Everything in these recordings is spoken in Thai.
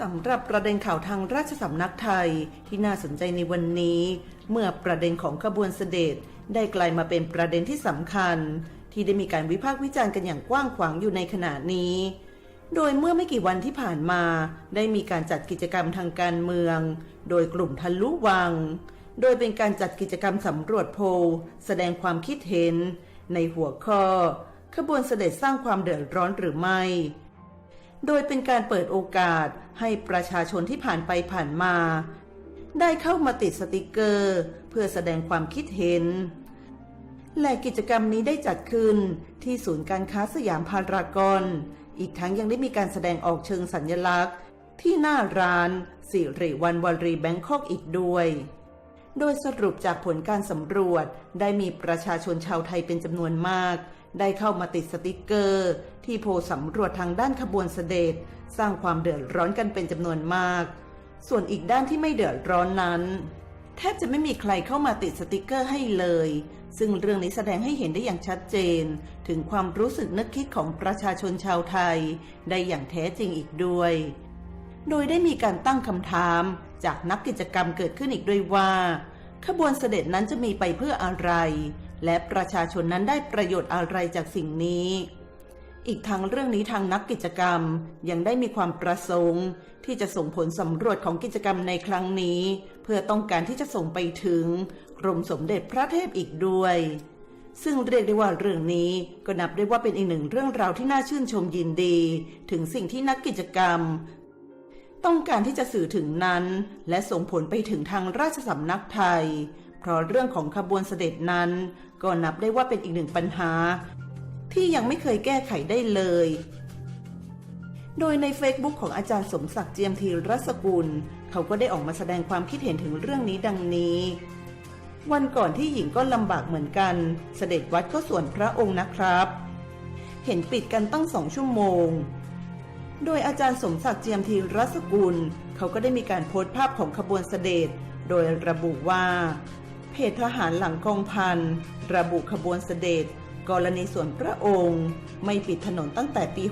สำหรับประเด็นข่าวทางราชสำนักไทยที่น่าสนใจในวันนี้ เมื่อประเด็นของขบวนเสด็จได้กลายมาเป็นประเด็นที่สำคัญ ที่ได้มีการวิพากษ์วิจารณ์กันอย่างกว้างขวางอยู่ในขณะนี้ โดยเมื่อไม่กี่วันที่ผ่านมา ได้มีการจัดกิจกรรมทางการเมือง โดยกลุ่มทะลุวัง โดยเป็นการจัดกิจกรรมสำรวจโพลแสดงความคิดเห็น ในหัวข้อ ขบวนเสด็จสร้างความเดือดร้อนหรือไม่ โดยเป็นการเปิดโอกาสให้ประชาชนที่ผ่านไปผ่านมา ได้เข้ามาติดสติกเกอร์ เพื่อแสดงความคิดเห็น และกิจกรรมนี้ได้จัดขึ้นที่ศูนย์การค้าสยามพารากอน อีกทั้งยังได้มีการแสดงออกเชิงสัญลักษณ์ ที่หน้าร้านสิริวันวารีแบงคอกอีกด้วย โดยสรุปจากผลการสำรวจได้มีประชาชนชาวไทยเป็นจำนวนมาก ได้เข้ามาติดสติกเกอร์ ที่โพสำรวจทางด้านขบวนเสด็จ สร้างความเดือดร้อนกันเป็นจำนวนมาก ส่วนอีกด้านที่ไม่เดือดร้อนนั้น แทบจะไม่มีใครเข้ามาติดสติกเกอร์ให้เลย ซึ่งเรื่องนี้แสดงให้เห็นได้อย่างชัดเจน ถึงความรู้สึกนึกคิดของประชาชนชาวไทย ได้อย่างแท้จริงอีกด้วย โดยได้มีการตั้งคำถาม จากนักกิจกรรมเกิดขึ้นอีกด้วยว่า ขบวนเสด็จนั้นจะมีไปเพื่ออะไร และประชาชนนั้นได้ประโยชน์อะไรจากสิ่งนี้ อีกทั้งเรื่องนี้ทางนักกิจกรรมยังได้มีความประสงค์ ที่จะส่งผลสำรวจของกิจกรรมในครั้งนี้ เพื่อต้องการที่จะส่งไปถึงกรมสมเด็จพระเทพอีกด้วย ซึ่งเรียกได้ว่าเรื่องนี้ก็นับได้ว่าเป็นอีกหนึ่งเรื่องราวที่น่าชื่นชมยินดี ถึงสิ่งที่นักกิจกรรมต้องการที่จะสื่อถึงนั้น และส่งผลไปถึงทางราชสำนักไทย เพราะเรื่องของขบวนเสด็จนั้น ก็นับได้ว่าเป็นอีกหนึ่งปัญหา ที่ยังไม่เคยแก้ไขได้เลย โดยใน Facebook ของอาจารย์สมศักดิ์เจียมธีรสกุล เขาก็ได้ออกมาแสดงความคิดเห็นถึงเรื่องนี้ดังนี้วันก่อนที่หญิงก็ลำบากเหมือนกัน เสด็จวัดเข้าส่วนพระองค์นะครับ เห็นปิดกันตั้งสองชั่วโมง โดยอาจารย์สมศักดิ์เจียมธีรสกุล เขาก็ได้มีการโพสต์ภาพของขบวนเสด็จ โดยระบุว่า เพจทหารหลังกองพัน ระบุขบวนเสด็จ กรณีส่วนพระองค์ ไม่ปิดถนนตั้งแต่ปี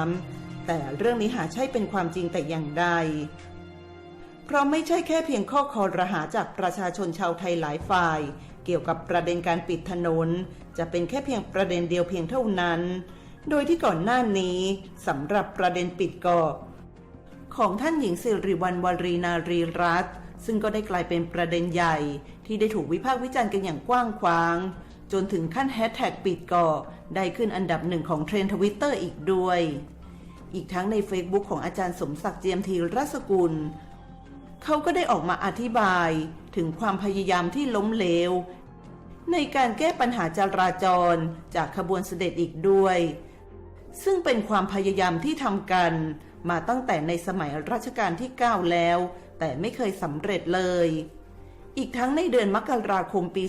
63 แต่เรื่องนี้หาใช่เป็นความจริงแต่อย่างใด เพราะไม่ใช่แค่เพียงข้อคอรหาจากประชาชนชาวไทยหลายฝ่าย เกี่ยวกับประเด็นการปิดถนน จะเป็นแค่เพียงประเด็นเดียวเพียงเท่านั้น โดยที่ก่อนหน้านี้สำหรับประเด็นปิดเกาะของท่านหญิงสิริวัณวรีนารีรัตน์ ซึ่งก็ได้กลายเป็นประเด็นใหญ่ที่ได้ถูกวิพากษ์วิจารณ์กันอย่างกว้างขวาง จนถึงขั้นแฮชแท็กปิดกาะได้ขึ้นอันดับหนึ่งของเทรนด์ทวิตเตอร์อีกด้วย อีกทั้งใน Facebook ของอาจารย์สมศักดิ์เจียมธีรัสกุล เขาก็ได้ออกมาอธิบายถึงความพยายามที่ล้มเหลว ในการแก้ปัญหาจราจรจากขบวนเสด็จอีกด้วย ซึ่งเป็นความพยายามที่ทำกันมาตั้งแต่ในสมัยรัชกาลที่ 9 แล้ว แต่ไม่เคยสำเร็จเลย อีกทั้งในเดือนมกราคมปี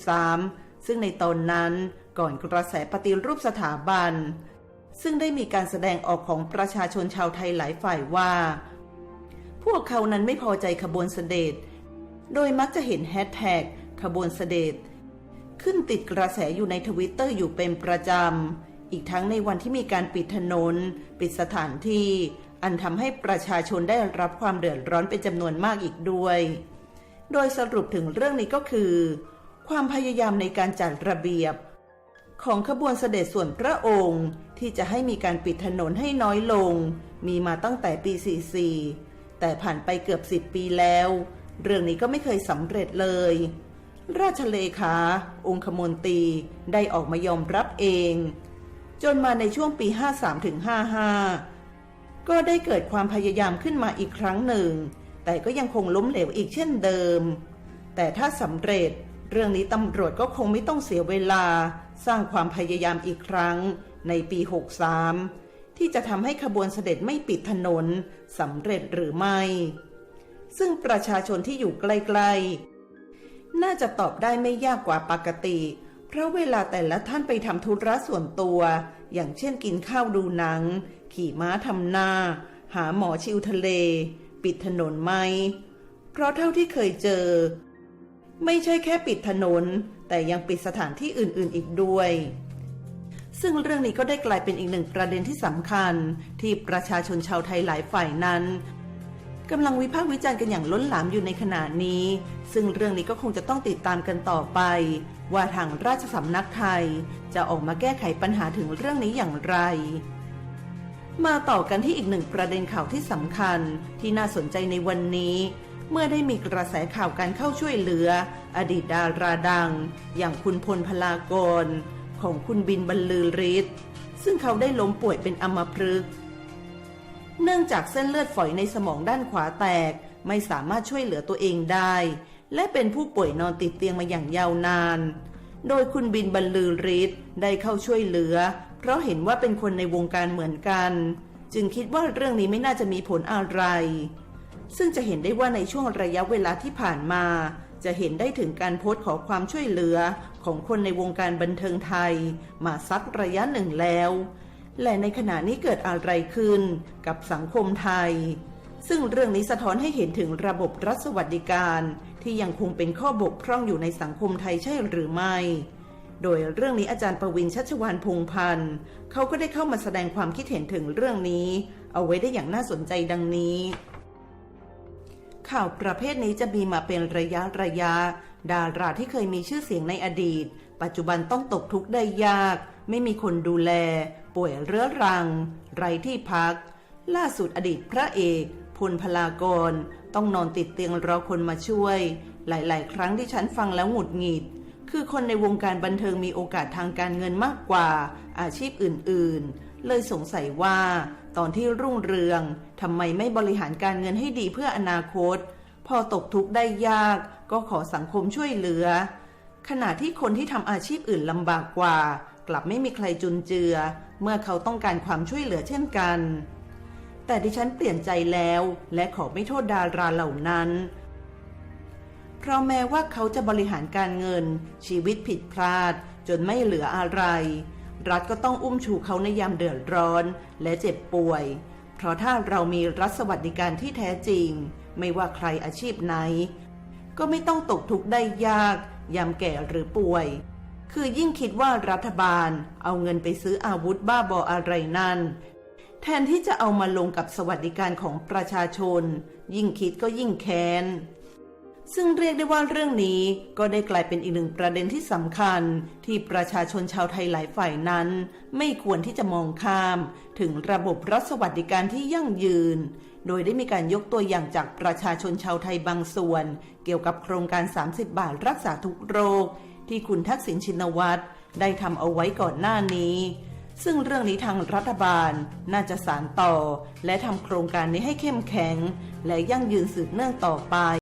2563 ซึ่งในตอนนั้นก่อนกระแสปฏิรูปสถาบัน ซึ่งได้มีการแสดงออกของประชาชนชาวไทยหลายฝ่ายว่า พวกเขานั้นไม่พอใจขบวนเสด็จ โดยมักจะเห็นแฮชแท็กขบวนเสด็จ ขึ้นติดกระแสอยู่ในทวิตเตอร์อยู่เป็นประจำอีกทั้งในวันที่มีการปิดถนน ปิดสถานที่ อันทำให้ประชาชนได้รับความเดือดร้อนเป็นจำนวนมากอีกด้วย โดยสรุปถึงเรื่องนี้ก็คือ ความพยายามในการจัดระเบียบ ของขบวนเสด็จส่วนพระองค์ที่จะให้มีการปิดถนนให้น้อยลง มีมาตั้งแต่ปี 44 แต่ผ่านไปเกือบ 10 ปีแล้ว เรื่องนี้ก็ไม่เคยสำเร็จเลย ราชเลขา องคมนตรีได้ออกมายอมรับเอง จนมาในช่วงปี 53ถึง55 ก็ได้เกิดความพยายามขึ้นมาอีกครั้งหนึ่ง แต่ก็ยังคงล้มเหลวอีกเช่นเดิม แต่ถ้าสำเร็จ เรื่องนี้ตำรวจก็คงไม่ต้องเสียเวลา สร้างความพยายามอีกครั้ง ในปี 63 ที่จะทำให้ขบวนเสด็จไม่ปิดถนนสำเร็จหรือไม่ ซึ่งประชาชนที่อยู่ใกล้ๆ น่าจะตอบได้ไม่ยากกว่าปกติ เพราะเวลาแต่ละท่านไปทำธุระส่วนตัว อย่างเช่นกินข้าวดูหนัง ขี่ม้าทำนา หาหมอชิวทะเล ปิดถนนไหม เพราะเท่าที่เคยเจอ ไม่ใช่แค่ปิดถนน แต่ยังปิดสถานที่อื่นๆอีกด้วย ซึ่งเรื่องนี้ก็ได้กลายเป็นอีกหนึ่งประเด็นที่สำคัญ ที่ประชาชนชาวไทยหลายฝ่ายนั้น กำลังวิพากษ์วิจารณ์กันอย่างล้นหลามอยู่ในขณะนี้ ซึ่งเรื่องนี้ก็คงจะต้องติดตามกันต่อไป ว่าทางราชสำนักไทย จะออกมาแก้ไขปัญหาถึงเรื่องนี้อย่างไร มาต่อกันที่อีกหนึ่งประเด็นข่าวที่สำคัญที่น่าสนใจในวันนี้เมื่อได้มีกระแสข่าวการเข้าช่วยเหลือ อดีตดาราดัง อย่างคุณพลพลากร ของคุณบินบรรลือฤทธิ์ซึ่งเขาได้ล้มป่วยเป็นอัมพฤกษ์ เนื่องจากเส้นเลือดฝอยในสมองด้านขวาแตก ไม่สามารถช่วยเหลือตัวเองได้ และเป็นผู้ป่วยนอนติดเตียงมาอย่างยาวนาน โดยคุณบินบรรลือฤทธิ์ได้เข้าช่วยเหลือ เพราะเห็นว่าเป็นคนในวงการเหมือนกัน จึงคิดว่าเรื่องนี้ไม่น่าจะมีผลอะไร ซึ่งจะเห็นได้ว่าในช่วงระยะเวลาที่ผ่านมา จะเห็นได้ถึงการโพสต์ขอความช่วยเหลือของคนในวงการบันเทิงไทย มาสักระยะหนึ่งแล้ว และในขณะนี้เกิดอะไรขึ้นกับสังคมไทย ซึ่งเรื่องนี้สะท้อนให้เห็นถึงระบบรัฐสวัสดิการ ที่ยังคงเป็นข้อบกพร่องอยู่ในสังคมไทยใช่หรือไม่ โดยเรื่องนี้อาจารย์ประวินชัชวานพงพันธ์เขาก็ได้เข้ามาแสดงความคิดเห็นถึงเรื่องนี้ เอาไว้ได้อย่างน่าสนใจดังนี้ ข่าวประเภทนี้จะมีมาเป็นระยะระยะ ดาราที่เคยมีชื่อเสียงในอดีต ปัจจุบันต้องตกทุกข์ได้ยาก ไม่มีคนดูแล ป่วยเรื้อรัง ไร้ที่พัก ล่าสุดอดีตพระเอกพลพลากร ต้องนอนติดเตียงรอคนมาช่วย หลาย ๆ ครั้งที่ฉันฟังแล้วหงุดหงิด คือคนในวงการบันเทิงมีโอกาสทางการเงินมากกว่า อาชีพอื่น ๆ เลยสงสัยว่า ตอนที่รุ่งเรืองทำไมไม่บริหารการเงินให้ดีเพื่ออนาคต พอตกทุกข์ได้ยาก ก็ขอสังคมช่วยเหลือขณะที่คนที่ทำอาชีพอื่นลำบากกว่า กลับไม่มีใครจุนเจือ เมื่อเขาต้องการความช่วยเหลือเช่นกัน แต่ดิฉันเปลี่ยนใจแล้วและขอไม่โทษดาราเหล่านั้น เพราะแม้ว่าเขาจะบริหารการเงิน ชีวิตผิดพลาด จนไม่เหลืออะไร รัฐก็ต้องอุ้มชูเขาในยามเดือดร้อนและเจ็บป่วย เพราะถ้าเรามีรัฐสวัสดิการที่แท้จริง ไม่ว่าใครอาชีพไหน ก็ไม่ต้องตกทุกข์ได้ยาก ยามแก่หรือป่วย คือยิ่งคิดว่ารัฐบาลเอาเงินไปซื้ออาวุธบ้าบออะไรนั่น แทนที่จะเอามาลงกับสวัสดิการของประชาชน ยิ่งคิดก็ยิ่งแค้น ซึ่งเรียกได้ว่าเรื่องนี้ก็ได้กลายเป็นอีกหนึ่งประเด็นที่สำคัญ ที่ประชาชนชาวไทยหลายฝ่ายนั้น ไม่ควรที่จะมองข้าม ถึงระบบรัฐสวัสดิการที่ยั่งยืน โดยได้มีการยกตัวอย่างจากประชาชนชาวไทยบางส่วน เกี่ยวกับโครงการ 30 บาทรักษาทุกโรค ที่คุณทักษิณชินวัตรได้ทำเอาไว้ก่อนหน้านี้ ซึ่งเรื่องนี้ทางรัฐบาลน่าจะสานต่อ และทำโครงการนี้ให้เข้มแข็ง และยั่งยืนสืบเนื่องต่อไป